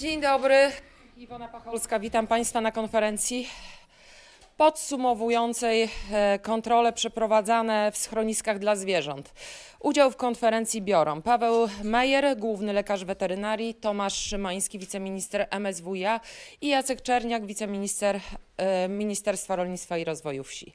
Dzień dobry. Iwona Pacholska, witam Państwa na konferencji podsumowującej e, kontrole przeprowadzane w schroniskach dla zwierząt. Udział w konferencji biorą Paweł Mejer, główny lekarz weterynarii, Tomasz Szymański, wiceminister MSWiA i Jacek Czerniak, wiceminister e, Ministerstwa Rolnictwa i Rozwoju Wsi.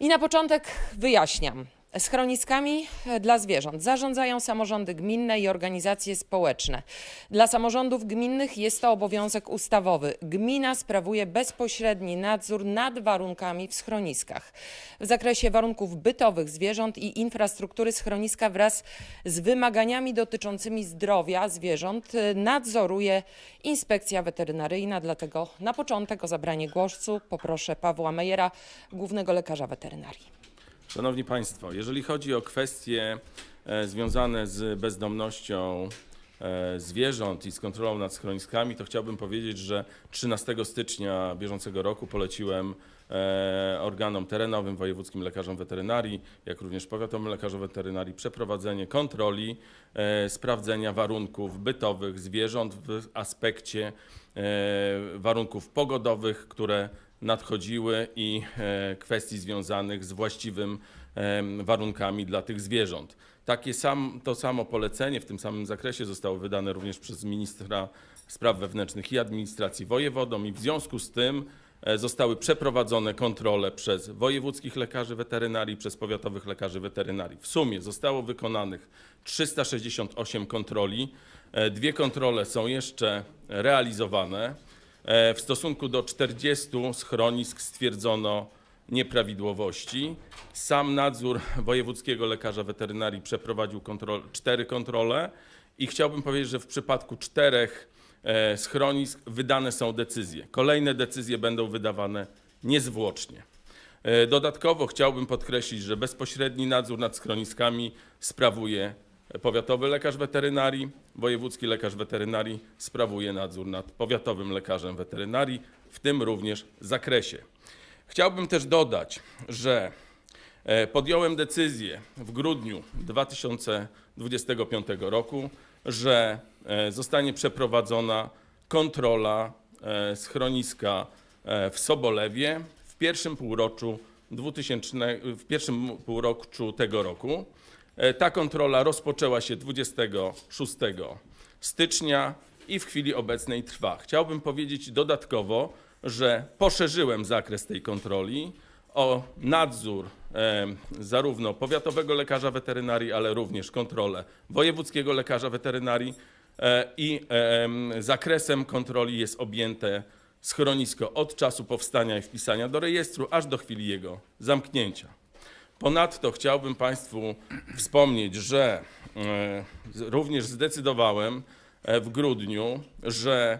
I na początek wyjaśniam. Schroniskami e, dla zwierząt zarządzają samorządy gminne i organizacje społeczne. Dla samorządów gminnych jest to obowiązek ustawowy. Gmina sprawuje bezpośredni nadzór nad warunkami w schroniskach. W zakresie warunków bytowych zwierząt i infrastruktury schroniska wraz z wymaganiami dotyczącymi zdrowia zwierząt e, nadzoruje inspekcja weterynaryjna. Dlatego na początek o zabranie głosu poproszę Pawła Mejera, głównego lekarza weterynarii. Szanowni Państwo, jeżeli chodzi o kwestie e, związane z bezdomnością e, zwierząt i z kontrolą nad schroniskami, to chciałbym powiedzieć, że 13 stycznia bieżącego roku poleciłem e, organom terenowym, wojewódzkim lekarzom weterynarii, jak również powiatowym lekarzom weterynarii przeprowadzenie kontroli, sprawdzenia warunków bytowych zwierząt w aspekcie warunków pogodowych, które nadchodziły i e, kwestii związanych z właściwym em, warunkami dla tych zwierząt. Takie sam, to samo polecenie w tym samym zakresie zostało wydane również przez ministra spraw wewnętrznych i administracji wojewodom i w związku z tym e, zostały przeprowadzone kontrole przez wojewódzkich lekarzy weterynarii, przez powiatowych lekarzy weterynarii. W sumie zostało wykonanych 368 kontroli. E, Dwie kontrole są jeszcze realizowane. E, W stosunku do 40 schronisk stwierdzono nieprawidłowości. Sam nadzór wojewódzkiego lekarza weterynarii przeprowadził kontrol, cztery kontrole i chciałbym powiedzieć, że w przypadku czterech e, schronisk wydane są decyzje. Kolejne decyzje będą wydawane niezwłocznie. E, Dodatkowo chciałbym podkreślić, że bezpośredni nadzór nad schroniskami sprawuje powiatowy lekarz weterynarii, wojewódzki lekarz weterynarii sprawuje nadzór nad powiatowym lekarzem weterynarii, w tym również zakresie. Chciałbym też dodać, że e, podjąłem decyzję w grudniu 2025 roku, że e, zostanie przeprowadzona kontrola e, schroniska w Sobolewie w pierwszym półroczu 2000, w pierwszym półroczu tego roku. E, Ta kontrola rozpoczęła się 26 stycznia i w chwili obecnej trwa. Chciałbym powiedzieć dodatkowo, że poszerzyłem zakres tej kontroli o nadzór e, zarówno powiatowego lekarza weterynarii, ale również kontrolę wojewódzkiego lekarza weterynarii e, i em, zakresem kontroli jest objęte schronisko od czasu powstania i wpisania do rejestru aż do chwili jego zamknięcia. Ponadto chciałbym Państwu wspomnieć, że e, również zdecydowałem e, w grudniu, że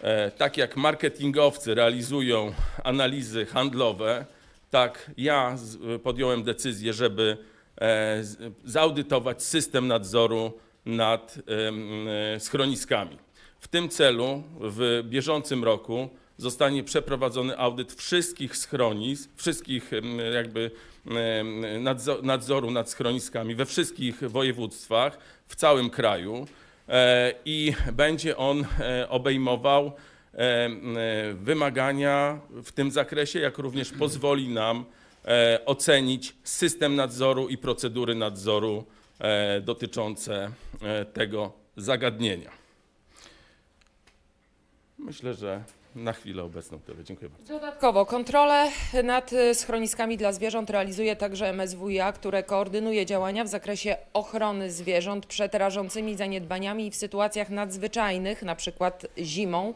e, tak jak marketingowcy realizują analizy handlowe, tak ja podjąłem decyzję, żeby zaudytować system nadzoru nad schroniskami. W tym celu w bieżącym roku zostanie przeprowadzony audyt wszystkich schronisk, wszystkich jakby nadzoru nad schroniskami we wszystkich województwach w całym kraju e, i będzie on e, obejmował e, wymagania w tym zakresie, jak również pozwoli nam ocenić system nadzoru i procedury nadzoru dotyczące tego zagadnienia. Myślę, że na chwilę obecną tyle. Dziękuję bardzo. Dodatkowo kontrolę nad y, schroniskami dla zwierząt realizuje także MSWiA, które koordynuje działania w zakresie ochrony zwierząt przed rażącymi zaniedbaniami i w sytuacjach nadzwyczajnych, na przykład zimą.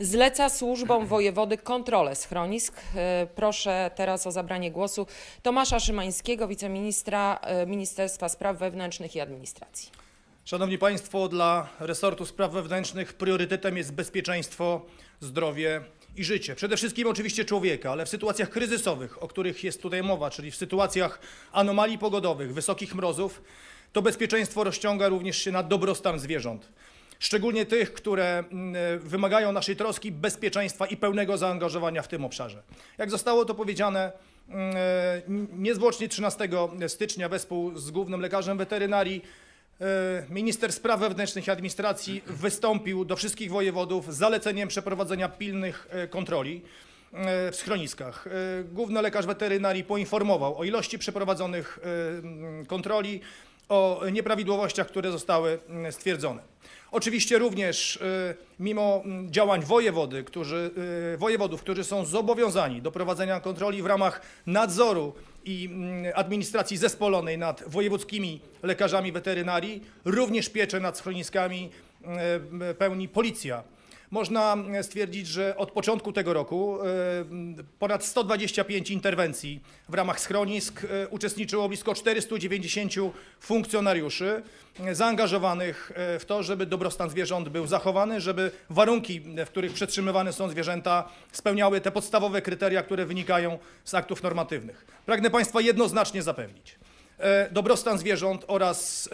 Zleca służbom wojewody kontrolę schronisk. Y, Proszę teraz o zabranie głosu Tomasza Szymańskiego, wiceministra y, Ministerstwa Spraw Wewnętrznych i Administracji. Szanowni Państwo, dla resortu spraw wewnętrznych priorytetem jest bezpieczeństwo, zdrowie i życie. Przede wszystkim oczywiście człowieka, ale w sytuacjach kryzysowych, o których jest tutaj mowa, czyli w sytuacjach anomalii pogodowych, wysokich mrozów, to bezpieczeństwo rozciąga również się na dobrostan zwierząt. Szczególnie tych, które mm, wymagają naszej troski, bezpieczeństwa i pełnego zaangażowania w tym obszarze. Jak zostało to powiedziane, mm, niezwłocznie 13 stycznia wespół z głównym lekarzem weterynarii e, minister spraw wewnętrznych i administracji wystąpił do wszystkich wojewodów z zaleceniem przeprowadzenia pilnych e, kontroli e, w schroniskach. E, Główny lekarz weterynarii poinformował o ilości przeprowadzonych e, kontroli, o nieprawidłowościach, które zostały stwierdzone. Oczywiście również e, mimo działań wojewody, którzy, e, wojewodów, którzy są zobowiązani do prowadzenia kontroli w ramach nadzoru i mm, administracji zespolonej nad wojewódzkimi lekarzami weterynarii, również pieczę nad schroniskami e, pełni policja. Można e, stwierdzić, że od początku tego roku e, ponad 125 interwencji w ramach schronisk e, uczestniczyło blisko 490 funkcjonariuszy zaangażowanych w to, żeby dobrostan zwierząt był zachowany, żeby warunki, w których przetrzymywane są zwierzęta, spełniały te podstawowe kryteria, które wynikają z aktów normatywnych. Pragnę Państwa jednoznacznie zapewnić. E, Dobrostan zwierząt oraz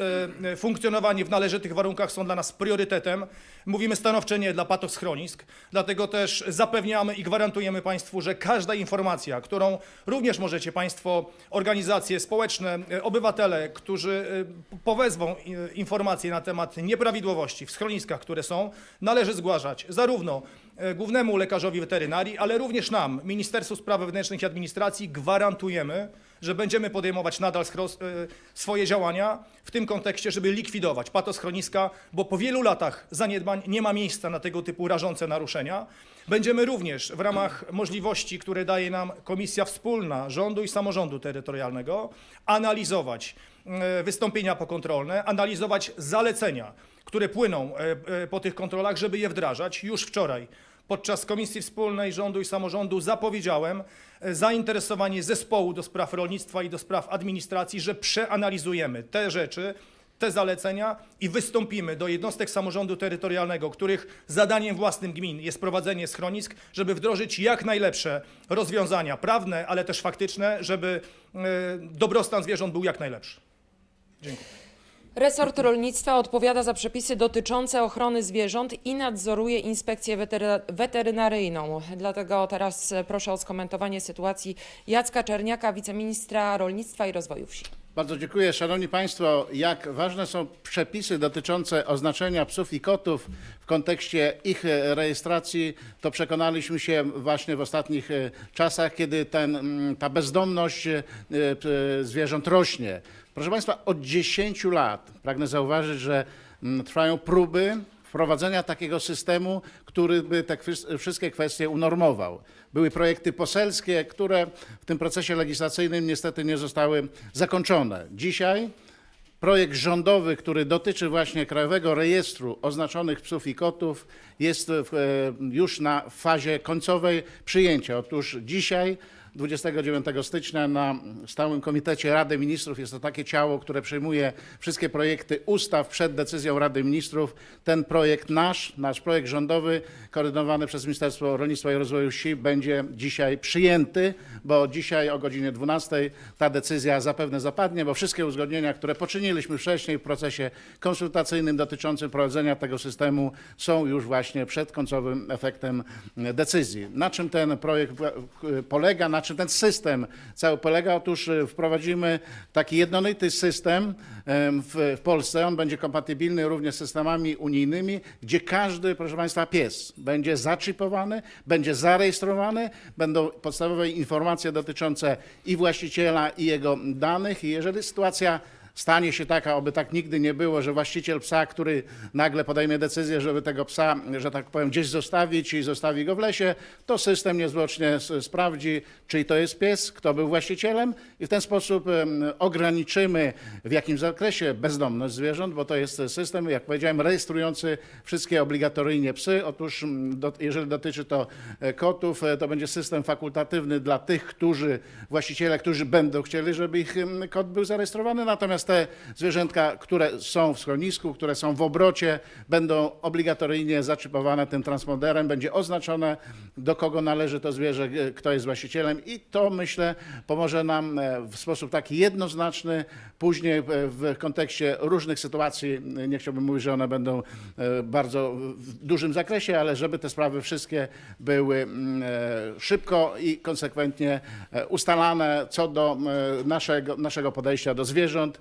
e, funkcjonowanie w należytych warunkach są dla nas priorytetem. Mówimy stanowcze nie dla patoschronisk, dlatego też zapewniamy i gwarantujemy Państwu, że każda informacja, którą również możecie Państwo, organizacje społeczne, e, obywatele, którzy powezwą informacje na temat nieprawidłowości w schroniskach, które są, należy zgłaszać zarówno głównemu lekarzowi weterynarii, ale również nam, Ministerstwu Spraw Wewnętrznych i Administracji, gwarantujemy, że będziemy podejmować nadal e, swoje działania w tym kontekście, żeby likwidować patoschroniska, bo po wielu latach zaniedbań nie ma miejsca na tego typu rażące naruszenia. Będziemy również w ramach możliwości, które daje nam Komisja Wspólna Rządu i Samorządu Terytorialnego, analizować e, wystąpienia pokontrolne, analizować zalecenia, które płyną e, e, po tych kontrolach, żeby je wdrażać. Już wczoraj podczas Komisji Wspólnej Rządu i Samorządu zapowiedziałem e, zainteresowanie zespołu do spraw rolnictwa i do spraw administracji, że przeanalizujemy te rzeczy, te zalecenia i wystąpimy do jednostek samorządu terytorialnego, których zadaniem własnym gmin jest prowadzenie schronisk, żeby wdrożyć jak najlepsze rozwiązania prawne, ale też faktyczne, żeby e, dobrostan zwierząt był jak najlepszy. Resort rolnictwa odpowiada za przepisy dotyczące ochrony zwierząt i nadzoruje inspekcję wetery- weterynaryjną. Dlatego teraz proszę o skomentowanie sytuacji Jacka Czerniaka, wiceministra rolnictwa i rozwoju wsi. Bardzo dziękuję. Szanowni Państwo, jak ważne są przepisy dotyczące oznaczenia psów i kotów w kontekście ich rejestracji, to przekonaliśmy się właśnie w ostatnich e, czasach, kiedy ten, mm, ta bezdomność e, e, zwierząt rośnie. Proszę Państwa, od 10 lat pragnę zauważyć, że mm, trwają próby wprowadzenia takiego systemu, który by te wszystkie kwestie unormował. Były projekty poselskie, które w tym procesie legislacyjnym niestety nie zostały zakończone. Dzisiaj projekt rządowy, który dotyczy właśnie Krajowego Rejestru Oznaczonych Psów i Kotów jest e, już na fazie końcowej przyjęcia. Otóż dzisiaj 29 stycznia na stałym komitecie Rady Ministrów jest to takie ciało, które przyjmuje wszystkie projekty ustaw przed decyzją Rady Ministrów. Ten projekt nasz, nasz projekt rządowy, koordynowany przez Ministerstwo Rolnictwa i Rozwoju Wsi, będzie dzisiaj przyjęty, bo dzisiaj o godzinie 12 ta decyzja zapewne zapadnie, bo wszystkie uzgodnienia, które poczyniliśmy wcześniej w procesie konsultacyjnym dotyczącym prowadzenia tego systemu są już właśnie przed końcowym efektem decyzji. Na czym ten projekt polega, na czym ten system cały polega? Otóż e, wprowadzimy taki jednolity system em, w, w Polsce. On będzie kompatybilny również z systemami unijnymi, gdzie każdy, proszę Państwa, pies będzie zaczipowany, będzie zarejestrowany, będą podstawowe informacje dotyczące i właściciela, i jego danych. I jeżeli sytuacja stanie się taka, oby tak nigdy nie było, że właściciel psa, który nagle podejmie decyzję, żeby tego psa, że tak powiem, gdzieś zostawić i zostawi go w lesie, to system niezwłocznie sprawdzi, czyj to jest pies, kto był właścicielem i w ten sposób ograniczymy w jakim zakresie bezdomność zwierząt, bo to jest system, jak powiedziałem, rejestrujący wszystkie obligatoryjnie psy. Otóż jeżeli dotyczy to e, kotów, e, to będzie system fakultatywny dla tych, którzy, właściciele, którzy będą chcieli, żeby ich kot był zarejestrowany, natomiast te zwierzętka, które są w schronisku, które są w obrocie, będą obligatoryjnie zaczipowane tym transponderem, będzie oznaczone, do kogo należy to zwierzę, e, kto jest właścicielem. I to, myślę, pomoże nam e, w sposób taki jednoznaczny. Później e, w kontekście różnych sytuacji, nie chciałbym mówić, że one będą bardzo w dużym zakresie, ale żeby te sprawy wszystkie były mm, szybko i konsekwentnie ustalane co do naszego, naszego podejścia do zwierząt,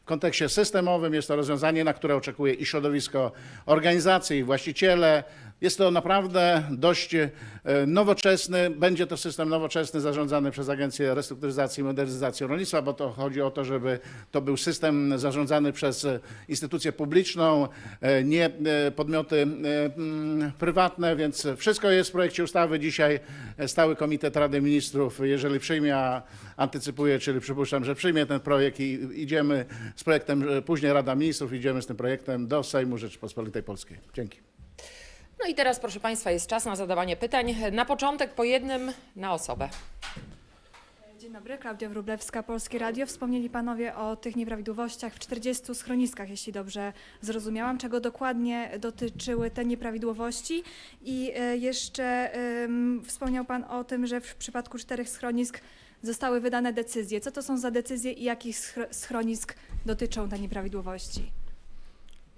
w kontekście systemowym. Jest to rozwiązanie, na które oczekuje i środowisko organizacji, i właściciele. Jest to naprawdę dość e, nowoczesny, będzie to system nowoczesny zarządzany przez Agencję Restrukturyzacji i Modernizacji Rolnictwa, bo to chodzi o to, żeby to był system zarządzany przez instytucję publiczną, e, nie e, podmioty mm, prywatne, więc wszystko jest w projekcie ustawy. Dzisiaj Stały Komitet Rady Ministrów, jeżeli przyjmie, a antycypuję, czyli przypuszczam, że przyjmie ten projekt i idziemy z projektem, e, później Rada Ministrów, idziemy z tym projektem do Sejmu Rzeczypospolitej Polskiej. Dzięki. No i teraz, proszę Państwa, jest czas na zadawanie pytań. Na początek po jednym na osobę. Dzień dobry, Klaudia Wróblewska, Polskie Radio. Wspomnieli Panowie o tych nieprawidłowościach w 40 schroniskach, jeśli dobrze zrozumiałam. Czego dokładnie dotyczyły te nieprawidłowości? I e, jeszcze em, wspomniał Pan o tym, że w przypadku czterech schronisk zostały wydane decyzje. Co to są za decyzje i jakich schro- schronisk dotyczą te nieprawidłowości?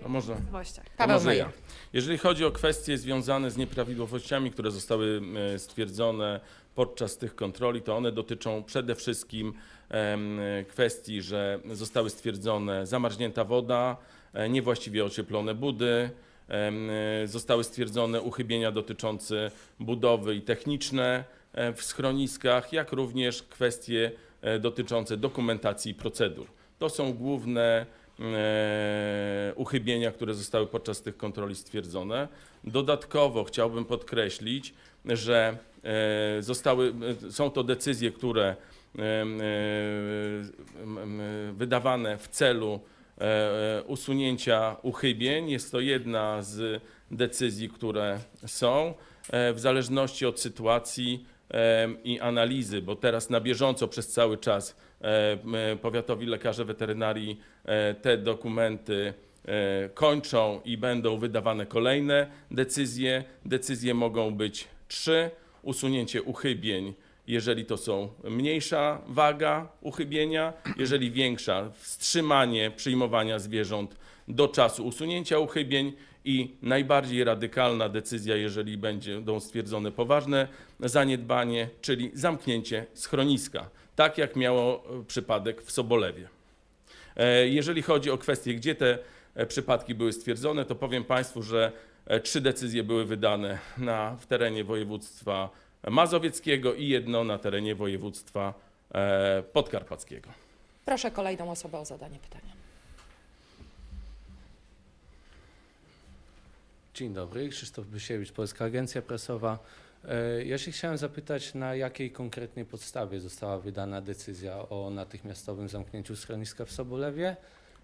No może. Właściach. To Paweł może ja. Jeżeli chodzi o kwestie związane z nieprawidłowościami, które zostały e, stwierdzone podczas tych kontroli, to one dotyczą przede wszystkim em, kwestii, że zostały stwierdzone zamarznięta woda, e, niewłaściwie ocieplone budy, em, e, zostały stwierdzone uchybienia dotyczące budowy i techniczne e, w schroniskach, jak również kwestie e, dotyczące dokumentacji i procedur. To są główne e, uchybienia, które zostały podczas tych kontroli stwierdzone. Dodatkowo chciałbym podkreślić, że e, zostały, e, są to decyzje, które wydawane w celu usunięcia uchybień. Jest to jedna z decyzji, które są w zależności od sytuacji i analizy, bo teraz na bieżąco przez cały czas e, powiatowi lekarze weterynarii e, te dokumenty e, kończą i będą wydawane kolejne decyzje. Decyzje mogą być trzy. Usunięcie uchybień, jeżeli to są mniejsza waga uchybienia, jeżeli większa, wstrzymanie przyjmowania zwierząt do czasu usunięcia uchybień i najbardziej radykalna decyzja, jeżeli będą stwierdzone poważne zaniedbanie, czyli zamknięcie schroniska, tak jak miało e, przypadek w Sobolewie. E, Jeżeli chodzi o kwestie, gdzie te e, przypadki były stwierdzone, to powiem Państwu, że trzy decyzje były wydane na, w terenie województwa mazowieckiego i jedno na terenie województwa podkarpackiego. Proszę kolejną osobę o zadanie pytania. Dzień dobry, Krzysztof Bysiewicz, Polska Agencja Prasowa. E, Ja się chciałem zapytać, na jakiej konkretnej podstawie została wydana decyzja o natychmiastowym zamknięciu schroniska w Sobolewie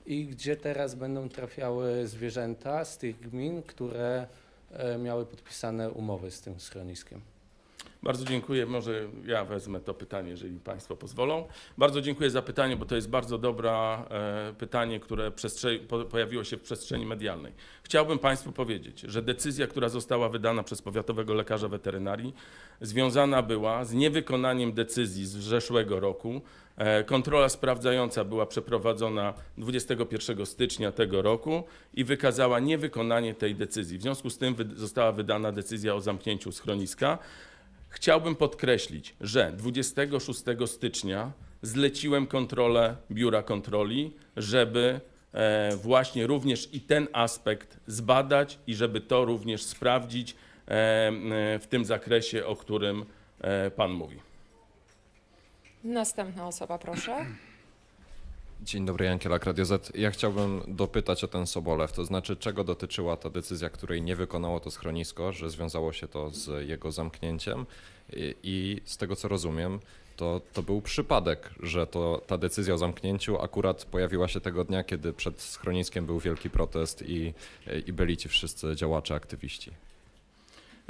i gdzie teraz będą trafiały zwierzęta z tych gmin, które e, miały podpisane umowy z tym schroniskiem. Bardzo dziękuję. Może ja wezmę to pytanie, jeżeli Państwo pozwolą. Bardzo dziękuję za pytanie, bo to jest bardzo dobre pytanie, które pojawiło się w przestrzeni medialnej. Chciałbym Państwu powiedzieć, że decyzja, która została wydana przez powiatowego lekarza weterynarii, związana była z niewykonaniem decyzji z zeszłego roku. E, Kontrola sprawdzająca była przeprowadzona 21 stycznia tego roku i wykazała niewykonanie tej decyzji. W związku z tym została wydana decyzja o zamknięciu schroniska. Chciałbym podkreślić, że 26 stycznia zleciłem kontrolę Biura Kontroli, żeby e, właśnie również i ten aspekt zbadać i żeby to również sprawdzić e, w tym zakresie, o którym e, Pan mówi. Następna osoba, proszę. Dzień dobry, Jan Kielak, Radio Z. Ja chciałbym dopytać o ten Sobolew, to znaczy czego dotyczyła ta decyzja, której nie wykonało to schronisko, że związało się to z jego zamknięciem i, i z tego co rozumiem, to, to był przypadek, że to, ta decyzja o zamknięciu akurat pojawiła się tego dnia, kiedy przed schroniskiem był wielki protest i, i byli ci wszyscy działacze, aktywiści.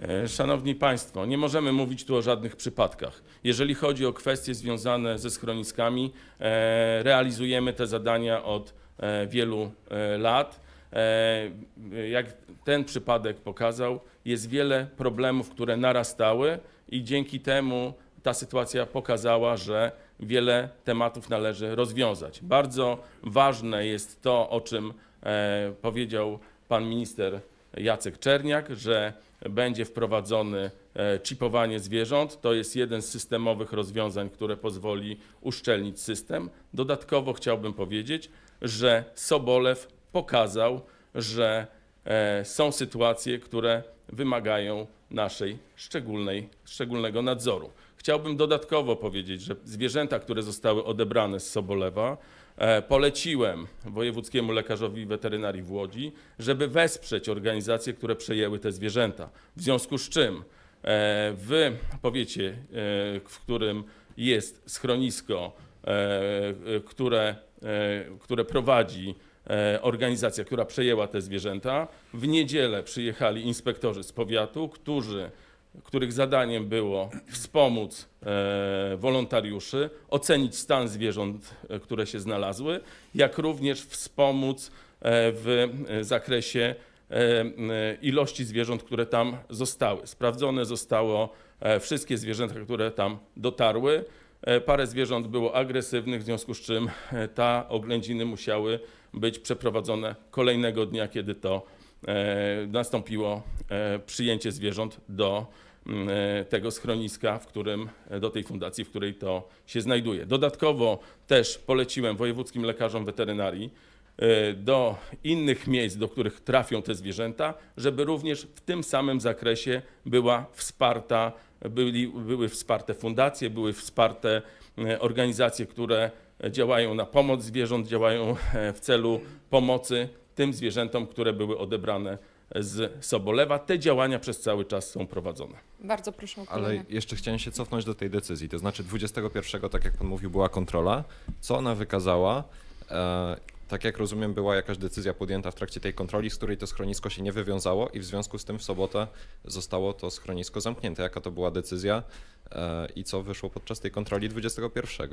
E, Szanowni Państwo, nie możemy mówić tu o żadnych przypadkach. Jeżeli chodzi o kwestie związane ze schroniskami, e, realizujemy te zadania od e, wielu lat. Jak ten przypadek pokazał, jest wiele problemów, które narastały i dzięki temu ta sytuacja pokazała, że wiele tematów należy rozwiązać. Bardzo ważne jest to, o czym powiedział pan minister Jacek Czerniak, że będzie wprowadzony e, chipowanie zwierząt. To jest jeden z systemowych rozwiązań, które pozwoli uszczelnić system. Dodatkowo chciałbym powiedzieć, że Sobolew pokazał, że e, są sytuacje, które wymagają naszej szczególnej, szczególnego nadzoru. Chciałbym dodatkowo powiedzieć, że zwierzęta, które zostały odebrane z Sobolewa, poleciłem wojewódzkiemu lekarzowi weterynarii w Łodzi, żeby wesprzeć organizacje, które przejęły te zwierzęta. W związku z czym e, w powiecie, e, w którym jest schronisko, e, e, które, e, które prowadzi e, organizacja, która przejęła te zwierzęta. W niedzielę przyjechali inspektorzy z powiatu, którzy, których zadaniem było wspomóc e, wolontariuszy, ocenić stan zwierząt, e, które się znalazły, jak również wspomóc e, w zakresie ilości zwierząt, które tam zostały. Sprawdzone zostało wszystkie zwierzęta, które tam dotarły. Parę zwierząt było agresywnych, w związku z czym ta oględziny musiały być przeprowadzone kolejnego dnia, kiedy to nastąpiło e, przyjęcie zwierząt do mm, e, tego schroniska, w którym, e, do tej fundacji, w której to się znajduje. Dodatkowo też poleciłem wojewódzkim lekarzom weterynarii e, do innych miejsc, do których trafią te zwierzęta, żeby również w tym samym zakresie była wsparta, byli, były wsparte fundacje, były wsparte e, organizacje, które działają na pomoc zwierząt, działają e, w celu pomocy tym zwierzętom, które były odebrane z Sobolewa. Te działania przez cały czas są prowadzone. Bardzo proszę o Ale kolejne. jeszcze chciałem się cofnąć do tej decyzji. To znaczy 21, tak jak pan mówił, była kontrola. Co ona wykazała? E, tak jak rozumiem, była jakaś decyzja podjęta w trakcie tej kontroli, z której to schronisko się nie wywiązało i w związku z tym w sobotę zostało to schronisko zamknięte. Jaka to była decyzja e, i co wyszło podczas tej kontroli 21?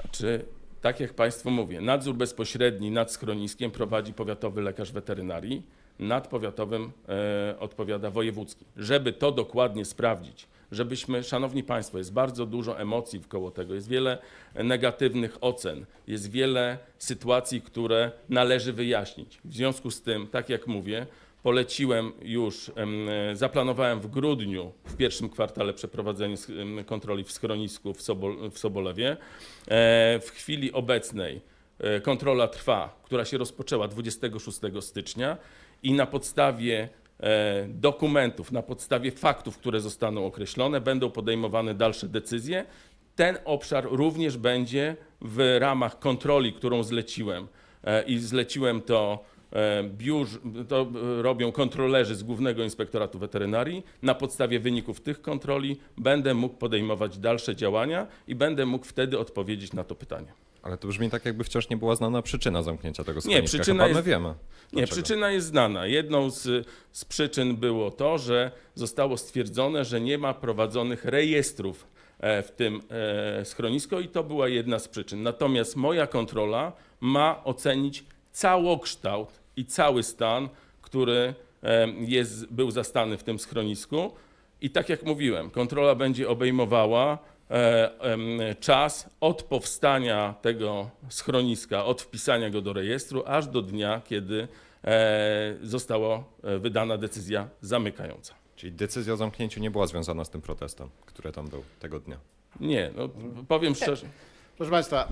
Znaczy, tak jak Państwu mówię, nadzór bezpośredni nad schroniskiem prowadzi powiatowy lekarz weterynarii, nad powiatowym e, odpowiada wojewódzki. Żeby to dokładnie sprawdzić, żebyśmy, Szanowni Państwo, jest bardzo dużo emocji wkoło tego, jest wiele negatywnych ocen, jest wiele sytuacji, które należy wyjaśnić. W związku z tym, tak jak mówię, poleciłem już, em, zaplanowałem w grudniu, w pierwszym kwartale przeprowadzenie kontroli w schronisku w, Sobol, w Sobolewie. E, W chwili obecnej e, kontrola trwa, która się rozpoczęła 26 stycznia i na podstawie e, dokumentów, na podstawie faktów, które zostaną określone, będą podejmowane dalsze decyzje. Ten obszar również będzie w ramach kontroli, którą zleciłem i zleciłem to e, biurz, to e, robią kontrolerzy z Głównego Inspektoratu Weterynarii. Na podstawie wyników tych kontroli będę mógł podejmować dalsze działania i będę mógł wtedy odpowiedzieć na to pytanie. Ale to brzmi tak, jakby wciąż nie była znana przyczyna zamknięcia tego schroniska. przyczyna Chyba my jest- wiemy. Nie, przyczyna jest znana. Jedną z, z przyczyn było to, że zostało stwierdzone, że nie ma prowadzonych rejestrów e, w tym schronisko i to była jedna z przyczyn. Natomiast moja kontrola ma ocenić całokształt i cały stan, który e, jest, był zastany w tym schronisku. I tak jak mówiłem, kontrola będzie obejmowała e, czas od powstania tego schroniska, od wpisania go do rejestru, aż do dnia, kiedy e, została wydana decyzja zamykająca. Czyli decyzja o zamknięciu nie była związana z tym protestem, który tam był tego dnia. Nie, no, powiem szczerze. Proszę Państwa,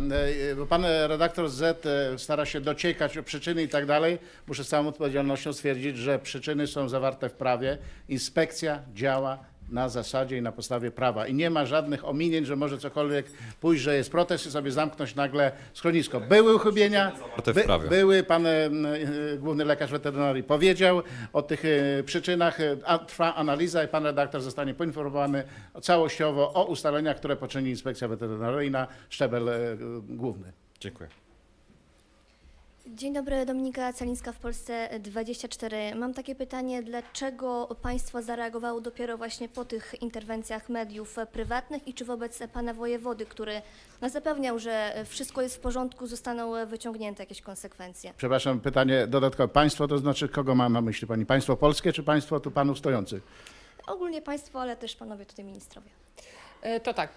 e, bo Pan redaktor Z e, stara się dociekać o przyczyny i tak dalej. Muszę z całą odpowiedzialnością stwierdzić, że przyczyny są zawarte w prawie. Inspekcja działa na zasadzie i na podstawie prawa. I nie ma żadnych ominięć, że może cokolwiek pójść, że jest protest i sobie zamknąć nagle schronisko. Były uchybienia, Zawarte w prawie. były, pan e, e, główny lekarz weterynarii powiedział o tych e, przyczynach, e, a, trwa analiza i pan redaktor zostanie poinformowany całościowo o ustaleniach, które poczyni inspekcja weterynaryjna, szczebel e, główny. Dziękuję. Dzień dobry, Dominika Celińska w Polsce 24. Mam takie pytanie, dlaczego państwo zareagowało dopiero właśnie po tych interwencjach mediów prywatnych i czy wobec pana wojewody, który no, zapewniał, że wszystko jest w porządku, zostaną wyciągnięte jakieś konsekwencje? Przepraszam, pytanie dodatkowe. Państwo to znaczy, kogo ma na myśli pani? Państwo polskie czy państwo tu panów stojących? Ogólnie państwo, ale też panowie tutaj ministrowie. E, To tak,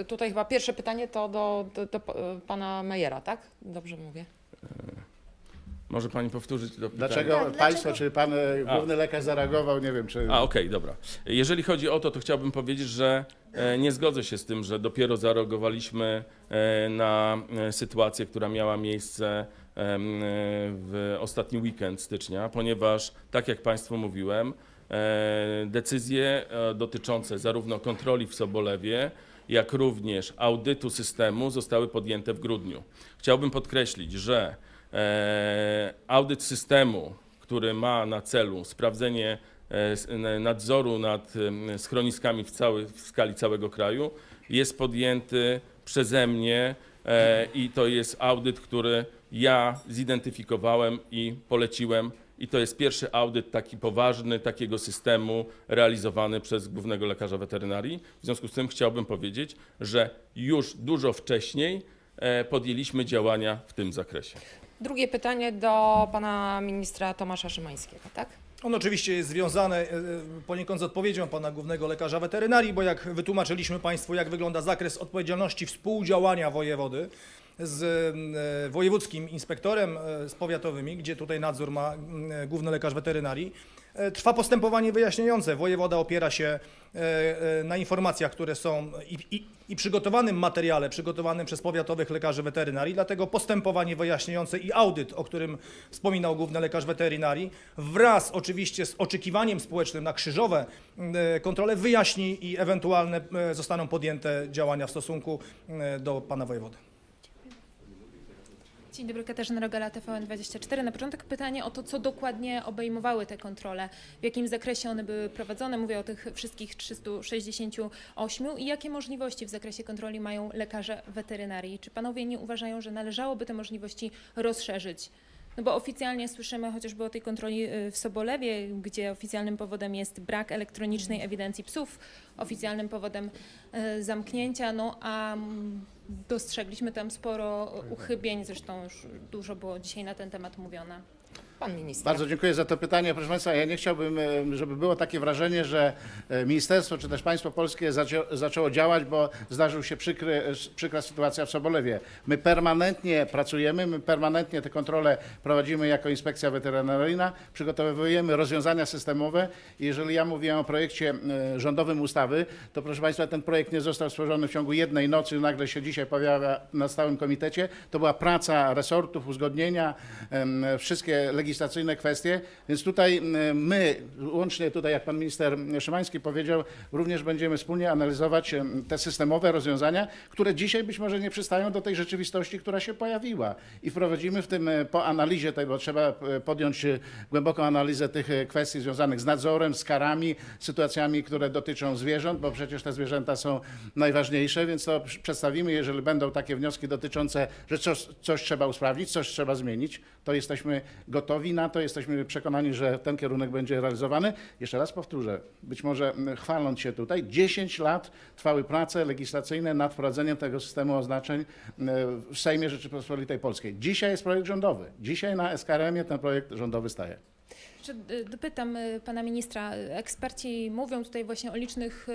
e, tutaj chyba pierwsze pytanie to do, do, do pana Mejera, tak? Dobrze mówię. Może pani powtórzyć to pytanie? Dlaczego Tak, państwo, dlaczego- czy pan e, główny lekarz zareagował? Nie wiem, czy... A, okej, dobra. Jeżeli chodzi o to, to chciałbym powiedzieć, że e, nie zgodzę się z tym, że dopiero zareagowaliśmy e, na e, sytuację, która miała miejsce w ostatni weekend stycznia, ponieważ, tak jak Państwu mówiłem, e, decyzje e, dotyczące zarówno kontroli w Sobolewie, jak również audytu systemu zostały podjęte w grudniu. Chciałbym podkreślić, że e, audyt systemu, który ma na celu sprawdzenie e, nadzoru nad schroniskami w, cały, w skali całego kraju, jest podjęty przeze mnie e, i to jest audyt, który ja zidentyfikowałem i poleciłem. I to jest pierwszy audyt taki poważny takiego systemu realizowany przez głównego lekarza weterynarii. W związku z tym chciałbym powiedzieć, że już dużo wcześniej e, podjęliśmy działania w tym zakresie. Drugie pytanie do pana ministra Tomasza Szymańskiego, tak? On oczywiście jest związany e, poniekąd z odpowiedzią pana głównego lekarza weterynarii, bo jak wytłumaczyliśmy Państwu, jak wygląda zakres odpowiedzialności współdziałania wojewody z e, wojewódzkim inspektorem, e, z powiatowymi, gdzie tutaj nadzór ma mm, główny lekarz weterynarii. E, Trwa postępowanie wyjaśniające. Wojewoda opiera się e, e, na informacjach, które są i, i, i przygotowanym materiale, przygotowanym przez powiatowych lekarzy weterynarii, dlatego postępowanie wyjaśniające i audyt, o którym wspominał główny lekarz weterynarii, wraz oczywiście z oczekiwaniem społecznym na krzyżowe e, kontrole wyjaśni i ewentualne e, zostaną podjęte działania w stosunku e, do pana wojewody. Dzień dobry, Katarzyna Rogala, TVN24. Na początek pytanie o to, co dokładnie obejmowały te kontrole, w jakim zakresie one były prowadzone, mówię o tych wszystkich 368 i jakie możliwości w zakresie kontroli mają lekarze weterynarii. Czy panowie nie uważają, że należałoby te możliwości rozszerzyć? No bo oficjalnie słyszymy chociażby o tej kontroli y, w Sobolewie, gdzie oficjalnym powodem jest brak elektronicznej ewidencji psów, oficjalnym powodem y, zamknięcia, no a mm, dostrzegliśmy tam sporo uchybień, zresztą już dużo było dzisiaj na ten temat mówione. Pan minister. Bardzo dziękuję za to pytanie. Proszę Państwa, ja nie chciałbym, e, żeby było takie wrażenie, że e, ministerstwo czy też państwo polskie zaczę, zaczęło działać, bo zdarzył się przykry, przykra sytuacja w Sobolewie. My permanentnie pracujemy, my permanentnie te kontrole prowadzimy jako inspekcja weterynaryjna, przygotowujemy rozwiązania systemowe. Jeżeli ja mówiłem o projekcie e, rządowym ustawy, to proszę Państwa, ten projekt nie został stworzony w ciągu jednej nocy, nagle się dzisiaj pojawia na stałym komitecie. To była praca resortów, uzgodnienia, wszystkie legislacyjne kwestie, więc tutaj my, łącznie tutaj, jak pan minister Szymański powiedział, również będziemy wspólnie analizować te systemowe rozwiązania, które dzisiaj być może nie przystają do tej rzeczywistości, która się pojawiła. I wprowadzimy w tym, e, po analizie tej, bo trzeba e, podjąć e, głęboką analizę tych kwestii związanych z nadzorem, z karami, sytuacjami, które dotyczą zwierząt, bo przecież te zwierzęta są najważniejsze, więc to przedstawimy, jeżeli będą takie wnioski dotyczące, że coś, coś trzeba usprawnić, coś trzeba zmienić, to jesteśmy gotowi na to, jesteśmy przekonani, że ten kierunek będzie realizowany. Jeszcze raz powtórzę, być może chwaląc się tutaj, 10 lat trwały prace legislacyjne nad wprowadzeniem tego systemu oznaczeń w Sejmie Rzeczypospolitej Polskiej. Dzisiaj jest projekt rządowy. Dzisiaj na SKRM-ie ten projekt rządowy staje. Czy y, dopytam y, pana ministra, eksperci mówią tutaj właśnie o licznych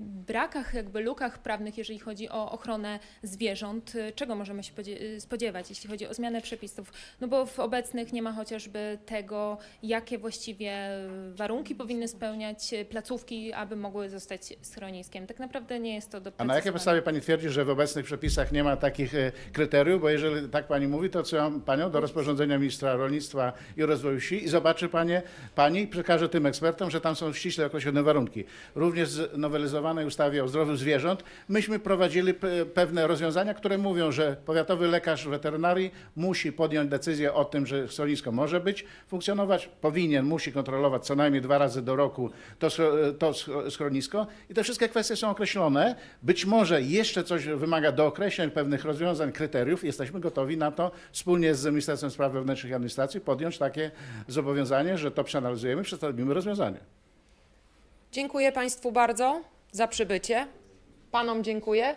brakach, jakby lukach prawnych, jeżeli chodzi o ochronę zwierząt. Czego możemy się podzie- spodziewać, jeśli chodzi o zmianę przepisów? No bo w obecnych nie ma chociażby tego, jakie właściwie warunki powinny spełniać placówki, aby mogły zostać schroniskiem. Tak naprawdę nie jest to A doprecyzowane. na jakiej podstawie pani twierdzi, że w obecnych przepisach nie ma takich e, kryteriów? Bo jeżeli tak pani mówi, to odsyłam panią do rozporządzenia ministra rolnictwa i rozwoju wsi i zobaczy panie, pani i przekaże tym ekspertom, że tam są ściśle określone warunki. Również w nowelizowanej ustawie o zdrowiu zwierząt myśmy prowadzili pe- pewne rozwiązania, które mówią, że powiatowy lekarz weterynarii musi podjąć decyzję o tym, że schronisko może być, funkcjonować, powinien, musi kontrolować co najmniej dwa razy do roku to, to sch- schronisko i te wszystkie kwestie są określone. Być może jeszcze coś wymaga dookreśleń pewnych rozwiązań, kryteriów. Jesteśmy gotowi na to wspólnie z Ministerstwem Spraw Wewnętrznych i Administracji podjąć takie zobowiązanie, że to przeanalizujemy, przedstawimy rozwiązanie. Dziękuję Państwu bardzo za przybycie. Panom dziękuję.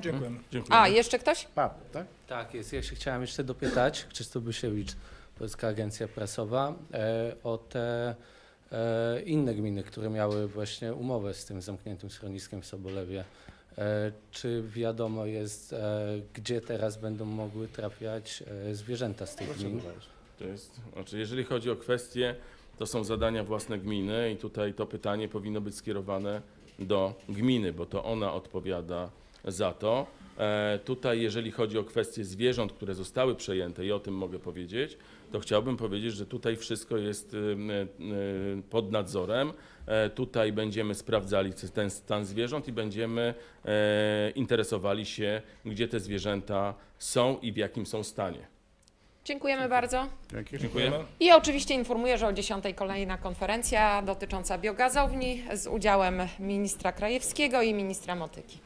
Dziękujemy. Dziękuję. A, jeszcze ktoś? Pa, tak? Tak jest. Ja się chciałem jeszcze dopytać, Krzysztof Bysiewicz, Polska Agencja Prasowa, e, o te e, inne gminy, które miały właśnie umowę z tym zamkniętym schroniskiem w Sobolewie. E, czy wiadomo jest, e, gdzie teraz będą mogły trafiać e, zwierzęta z tych gmin? To jest, znaczy jeżeli chodzi o kwestie, to są zadania własne gminy i tutaj to pytanie powinno być skierowane do gminy, bo to ona odpowiada za to. E, Tutaj, jeżeli chodzi o kwestie zwierząt, które zostały przejęte, i o tym mogę powiedzieć, to chciałbym powiedzieć, że tutaj wszystko jest ym, y, y, pod nadzorem. E, Tutaj będziemy sprawdzali ten stan zwierząt i będziemy e, interesowali się, gdzie te zwierzęta są i w jakim są stanie. Dziękujemy bardzo. Dzięki. Dziękuję. I oczywiście informuję, że o 10 kolejna konferencja dotycząca biogazowni z udziałem ministra Krajewskiego i ministra Motyki.